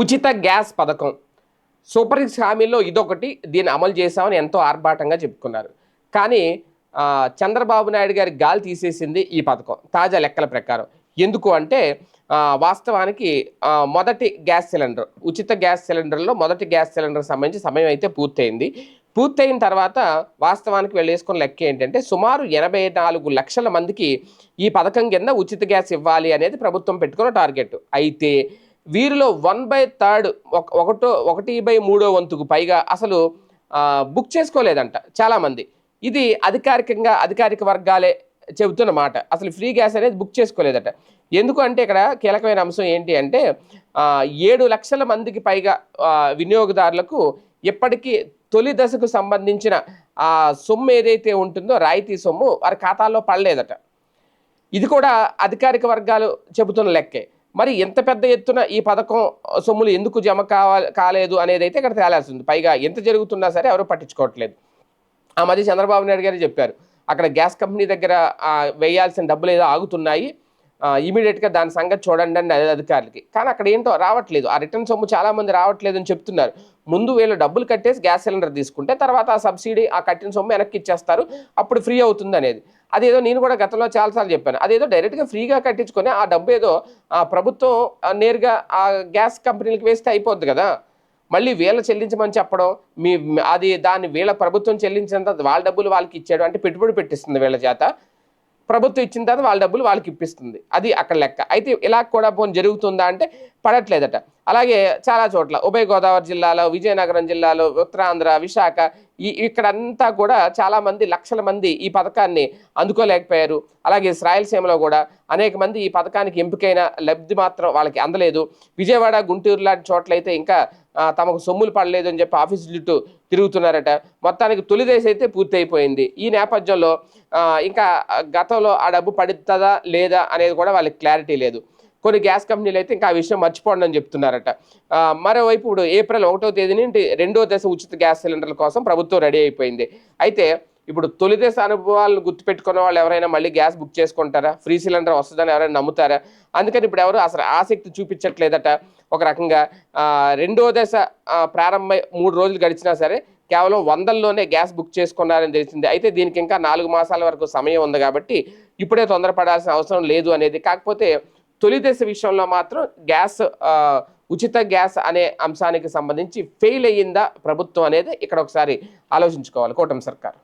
ఉచిత గ్యాస్ పథకం. Super six హామీల్లో ఇదొకటి దీన్ని అమలు చేశామని ఎంతో ఆర్భాటంగా చెప్పుకున్నారు. కానీ చంద్రబాబు నాయుడు గారి గాలి తీసేసింది ఈ పథకం తాజా లెక్కల ప్రకారం. ఎందుకు అంటే వాస్తవానికి మొదటి గ్యాస్ సిలిండర్ ఉచిత గ్యాస్ సిలిండర్లో మొదటి గ్యాస్ సిలిండర్ సంబంధించి సమయం అయితే పూర్తయింది. పూర్తయిన తర్వాత వాస్తవానికి వెళ్ళేసుకున్న లెక్క ఏంటంటే సుమారు ఎనభై నాలుగు లక్షల మందికి ఈ పథకం కింద ఉచిత గ్యాస్ ఇవ్వాలి అనేది ప్రభుత్వం పెట్టుకున్న టార్గెట్. అయితే వీరిలో వన్ బై థర్డ్ ఒకటో ఒకటి బై మూడో వంతుకు పైగా అసలు బుక్ చేసుకోలేదంట చాలామంది. ఇది అధికారికంగా అధికారిక వర్గాలే చెబుతున్న మాట. అసలు ఫ్రీ గ్యాస్ అనేది బుక్ చేసుకోలేదట. ఎందుకు అంటే ఇక్కడ కీలకమైన అంశం ఏంటి అంటే ఏడు లక్షల మందికి పైగా వినియోగదారులకు ఇప్పటికీ తొలి దశకు సంబంధించిన ఆ సొమ్ము ఏదైతే ఉంటుందో రాయితీ సొమ్ము వారి ఖాతాల్లో పడలేదట. ఇది కూడా అధికారిక వర్గాలు చెబుతున్న లెక్కే. మరి ఎంత పెద్ద ఎత్తున ఈ పథకం సొమ్ములు ఎందుకు జమ కావాలి కాలేదు అనేది అయితే ఇక్కడ తేలాల్సి ఉంది పైగా ఎంత జరుగుతున్నా సరే ఎవరు పట్టించుకోవట్లేదు. ఆ మధ్య చంద్రబాబు నాయుడు గారు చెప్పారు అక్కడ గ్యాస్ కంపెనీ దగ్గర వేయాల్సిన డబ్బులు ఏదో ఆగుతున్నాయి. ఇమీడియట్గా దాని సంగతి చూడండి అండి అదే అధికారులకి. కానీ అక్కడ ఏంటో రావట్లేదు. ఆ రిటర్న్ సొమ్ము చాలామంది రావట్లేదు అని చెప్తున్నారు. ముందు వీళ్ళు డబ్బులు కట్టేసి గ్యాస్ సిలిండర్ తీసుకుంటే తర్వాత ఆ సబ్సిడీ ఆ కట్టిన సొమ్ము వెనక్కి ఇచ్చేస్తారు. అప్పుడు ఫ్రీ అవుతుంది అనేది. అదేదో నేను కూడా గతంలో చాలాసార్లు చెప్పాను. అదేదో డైరెక్ట్గా ఫ్రీగా కట్టించుకొని ఆ డబ్బు ఏదో ఆ ప్రభుత్వం నేరుగా ఆ గ్యాస్ కంపెనీలకు వేస్తే అయిపోద్ది కదా. మళ్ళీ వీళ్ళ చెల్లించమని చెప్పడం మీ అది దాన్ని వీళ్ళ ప్రభుత్వం చెల్లించినంత వాళ్ళ డబ్బులు వాళ్ళకి ఇచ్చాడు అంటే పెట్టుబడి పెట్టిస్తుంది వీళ్ళ చేత. ప్రభుత్వం ఇచ్చిన తర్వాత వాళ్ళ డబ్బులు వాళ్ళకి ఇప్పిస్తుంది. అది అక్కడ లెక్క. అయితే ఇలా కూడా పోనీ జరుగుతుందా అంటే పడట్లేదట. అలాగే చాలా చోట్ల ఉభయ గోదావరి జిల్లాలో విజయనగరం జిల్లాలో ఉత్తరాంధ్ర విశాఖ ఈ ఇక్కడంతా కూడా చాలా మంది లక్షల మంది ఈ పథకాన్ని అందుకోలేకపోయారు. అలాగే రాయలసీమలో కూడా అనేక మంది ఈ పథకానికి ఎంపికైన లబ్ధి మాత్రం వాళ్ళకి అందలేదు. విజయవాడ గుంటూరు లాంటి చోట్లయితే ఇంకా తమకు సొమ్ములు పడలేదు అని చెప్పి ఆఫీసు చుట్టూ తిరుగుతున్నారట. మొత్తానికి తొలి దశ అయితే పూర్తయిపోయింది. ఈ నేపథ్యంలో ఇంకా గతంలో ఆ డబ్బు పడుతుందా లేదా అనేది కూడా వాళ్ళకి క్లారిటీ లేదు. కొన్ని గ్యాస్ కంపెనీలు అయితే ఇంకా ఆ విషయం మర్చిపోండి అని చెప్తున్నారట. మరోవైపు ఇప్పుడు ఏప్రిల్ ఒకటో తేదీ నుండి రెండో దశ ఉచిత గ్యాస్ సిలిండర్ల కోసం ప్రభుత్వం రెడీ అయిపోయింది. అయితే ఇప్పుడు తొలి దశ అనుభవాలను గుర్తుపెట్టుకున్న వాళ్ళు ఎవరైనా మళ్ళీ గ్యాస్ బుక్ చేసుకుంటారా? ఫ్రీ సిలిండర్ వస్తుందని ఎవరైనా నమ్ముతారా? అందుకని ఇప్పుడు ఎవరు అసలు ఆసక్తి చూపించట్లేదట. ఒక రకంగా రెండో దశ ఆ, ప్రారంభమై మూడు రోజులు గడిచినా సరే కేవలం వందల్లోనే గ్యాస్ బుక్ చేసుకున్నారని తెలిసింది. అయితే దీనికి ఇంకా నాలుగు మాసాల వరకు సమయం ఉంది కాబట్టి ఇప్పుడే తొందరపడాల్సిన అవసరం లేదు అనేది. కాకపోతే తొలి దశ విషయంలో మాత్రం గ్యాస్ ఉచిత గ్యాస్ అనే అంశానికి సంబంధించి ఫెయిల్ అయ్యిందా ప్రభుత్వం అనేది ఇక్కడ ఒకసారి ఆలోచించుకోవాలి. కూటమి సర్కార్.